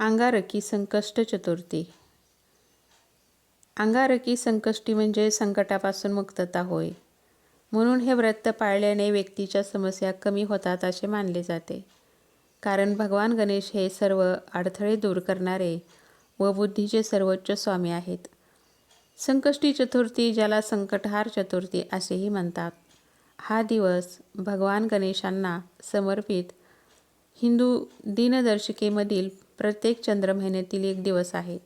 अंगारकी संकष्ट चतुर्थी अंगारकी संकष्टी म्हणजे संकटापासून मुक्तता होय. म्हणून हे व्रत पाळल्याने व्यक्तीच्या समस्या कमी होतात असे मानले जाते. कारण भगवान गणेश हे सर्व अडथळे दूर करणारे व बुद्धीचे सर्वोच्च स्वामी आहेत. संकष्टी चतुर्थी ज्याला संकटहार चतुर्थी असेही म्हणतात. हा दिवस भगवान गणेशांना समर्पित हिंदू दिनदर्शिकेमधील प्रत्येक चंद्र महिन्यातील एक दिवस आहे.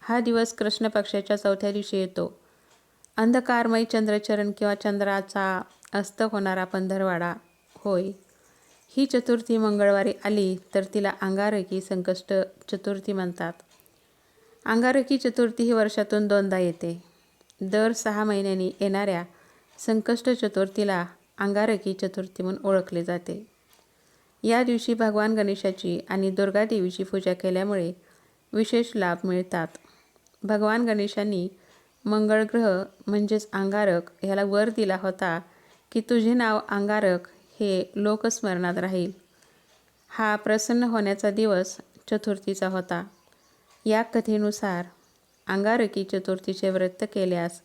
हा दिवस कृष्ण पक्षाच्या चौथ्या दिवशी येतो. अंधकारमय चंद्रचरण किंवा चंद्राचा अस्त होणारा पंधरवाडा होय. ही चतुर्थी मंगळवारी आली तर तिला अंगारकी संकष्ट चतुर्थी म्हणतात. अंगारकी चतुर्थी ही वर्षातून दोनदा येते. दर सहा महिन्यांनी येणाऱ्या संकष्ट चतुर्थीला अंगारकी चतुर्थी म्हणून ओळखले जाते. या दिवशी भगवान गणेशाची आणि दुर्गा देवीची पूजा केल्यामुळे विशेष लाभ मिळतात. भगवान गणेशांनी मंगळ ग्रह म्हणजेच अंगारक ह्याला वर दिला होता की तुझे नाव अंगारक हे लोकस्मरणात राहील. हा प्रसन्न होण्याचा दिवस चतुर्थीचा होता. या कथेनुसार अंगारकी चतुर्थीचे व्रत केल्यास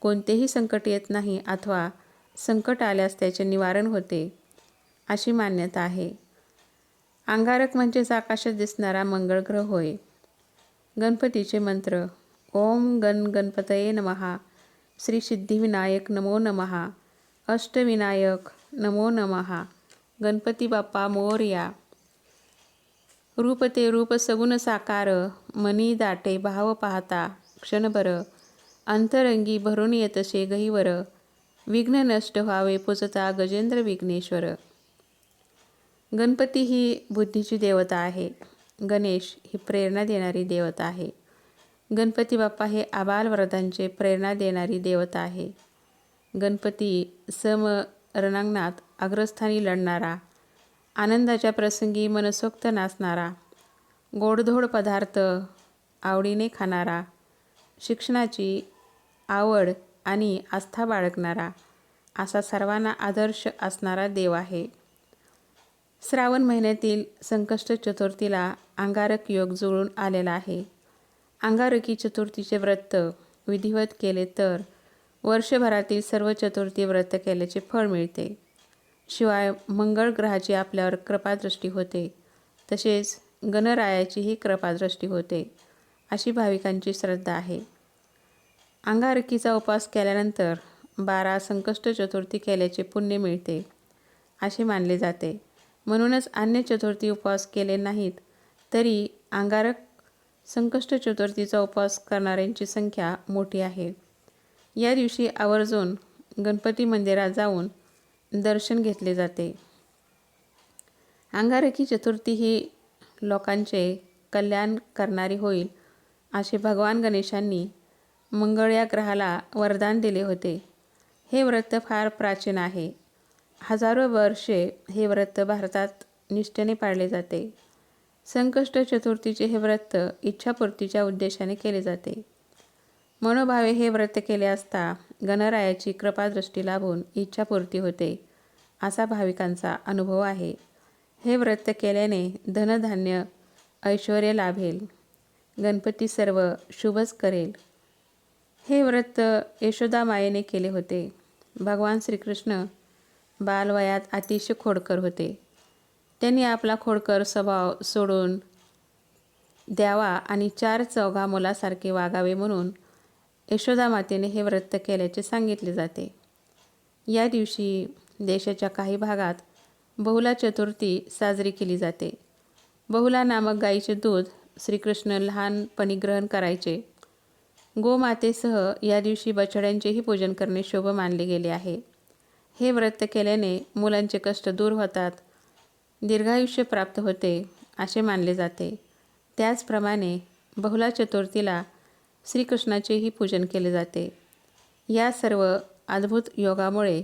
कोणतेही संकट येत नाही अथवा संकट आल्यास त्याचे निवारण होते अशी मान्यता आहे. अंगारक म्हणजेच आकाशात दिसणारा मंगळ ग्रह होय. गणपतीचे मंत्र ओम गण गणपतये नमहा श्री सिद्धिविनायक नमो नमहा अष्टविनायक नमो नमहा गणपती बाप्पा मोरया. रूपते रूप सगुण साकार मनी दाटे भाव पाहता क्षणभर. अंतरंगी भरून येतसे गहीवर विघ्न नष्ट व्हावे पुजता गजेंद्र विघ्नेश्वर. गणपती ही बुद्धीची देवता आहे. गणेश ही प्रेरणा देणारी देवता आहे. गणपती बाप्पा हे आबालवृद्धांचे प्रेरणा देणारी देवता आहे. गणपती सम रणांगणात अग्रस्थानी लढणारा आनंदाच्या प्रसंगी मनसोक्त नाचणारा गोडधोड पदार्थ आवडीने खाणारा शिक्षणाची आवड आणि आस्था बाळगणारा असा सर्वांना आदर्श असणारा देव आहे. श्रावण महिन्यातील संकष्ट चतुर्थीला अंगारक योग जुळून आलेला आहे. अंगारकी चतुर्थीचे व्रत विधिवत केले तर वर्षभरातील सर्व चतुर्थी व्रत केल्याचे फळ मिळते. शिवाय मंगळ ग्रहाची आपल्यावर कृपादृष्टी होते. तसेच गणरायाचीही कृपादृष्टी होते अशी भाविकांची श्रद्धा आहे. अंगारकीचा उपवास केल्यानंतर बारा संकष्ट चतुर्थी केल्याचे पुण्य मिळते असे मानले जाते. म्हणूनच अन्य चतुर्थी उपवास केले नाहीत तरी अंगारक संकष्ट चतुर्थीचा उपवास करणाऱ्यांची संख्या मोठी आहे. या दिवशी आवर्जून गणपती मंदिरात जाऊन दर्शन घेतले जाते. अंगारकी चतुर्थी ही लोकांचे कल्याण करणारी होईल असे भगवान गणेशांनी मंगळ या ग्रहाला वरदान दिले होते. हे व्रत फार प्राचीन आहे. हजारो वर्षे हे व्रत भारतात निष्ठेने पाळले जाते. संकष्ट चतुर्थीचे हे व्रत इच्छापूर्तीच्या उद्देशाने केले जाते. मनोभावे हे व्रत केले असता गणरायाची कृपादृष्टी लाभून इच्छापूर्ती होते असा भाविकांचा अनुभव आहे. हे व्रत केल्याने धनधान्य ऐश्वर लाभेल. गणपती सर्व शुभच करेल. हे व्रत यशोदा मायेने केले होते. भगवान श्रीकृष्ण बालवयात अतिशय खोडकर होते. त्यांनी आपला खोडकर स्वभाव सोडून द्यावा आणि चार चौघा मुलासारखे वागावे म्हणून यशोदा मातेने हे व्रत केल्याचे सांगितले जाते. या दिवशी देशाच्या काही भागात बहुला चतुर्थी साजरी केली जाते. बहुला नामक गाईचे दूध श्रीकृष्ण लहानपणी ग्रहण करायचे. गोमातेसह या दिवशी बछड्यांचेही पूजन करणे शुभ मानले गेले आहे. हे व्रत केल्याने मुलांचे कष्ट दूर होतात. दीर्घायुष्य प्राप्त होते असे मानले जाते. त्याचप्रमाणे बहुला चतुर्थीला श्रीकृष्णाचेही पूजन केले जाते. या सर्व अद्भुत योगामुळे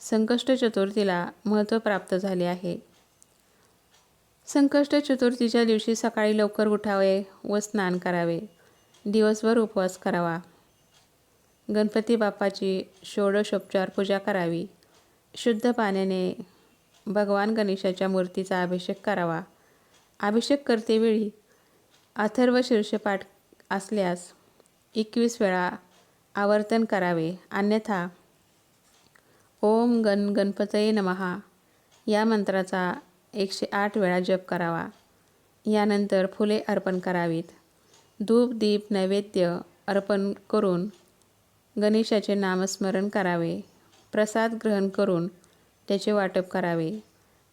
संकष्ट चतुर्थीला महत्त्व प्राप्त झाले आहे. संकष्ट चतुर्थीच्या दिवशी सकाळी लवकर उठावे व स्नान करावे. दिवसभर उपवास करावा. गणपती बाप्पाची षोडशोपचार पूजा करावी. शुद्ध पाण्याने भगवान गणेशाच्या मूर्तीचा अभिषेक करावा. अभिषेक करतेवेळी अथर्व शीर्षपाठ असल्यास एकवीस वेळा आवर्तन करावे. अन्यथा ओम गण गणपतये नमहा या मंत्राचा एकशे आठ वेळा जप करावा. यानंतर फुले अर्पण करावीत. धूप दीप नैवेद्य अर्पण करून गणेशाचे नामस्मरण करावे. प्रसाद ग्रहण करून त्याचे वाटप करावे.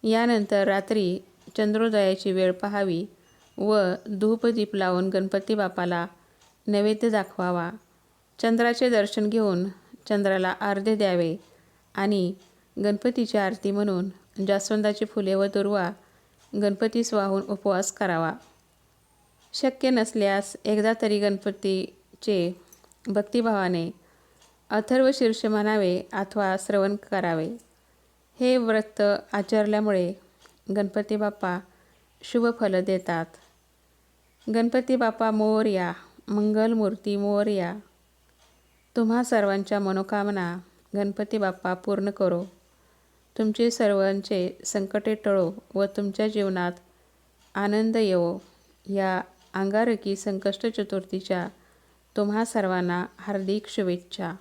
यानंतर रात्री चंद्रोदयाची वेळ पाहावी व धूपदीप लावून गणपती बापाला नैवेद्य दाखवावा. चंद्राचे दर्शन घेऊन चंद्राला अर्धे द्यावे आणि गणपतीची आरती म्हणून जास्वंदाची फुले व दुर्वा गणपतीस वाहून उपवास करावा. शक्य नसल्यास एकदा तरी गणपतीचे भक्तिभावाने अथर्व शीर्ष म्हणावे अथवा श्रवण करावे. हे व्रत आचरल्यामुळे गणपती बाप्पा शुभफल देतात. गणपती बाप्पा मोरया मंगलमूर्ती मोरया तुम्हा सर्वांच्या मनोकामना गणपती बाप्पा पूर्ण करो. तुमचे सर्वांचे संकटे टळो व तुमच्या जीवनात आनंद येवो. या अंगारकी संकष्ट चतुर्थीच्या तुम्हा सर्वांना हार्दिक शुभेच्छा.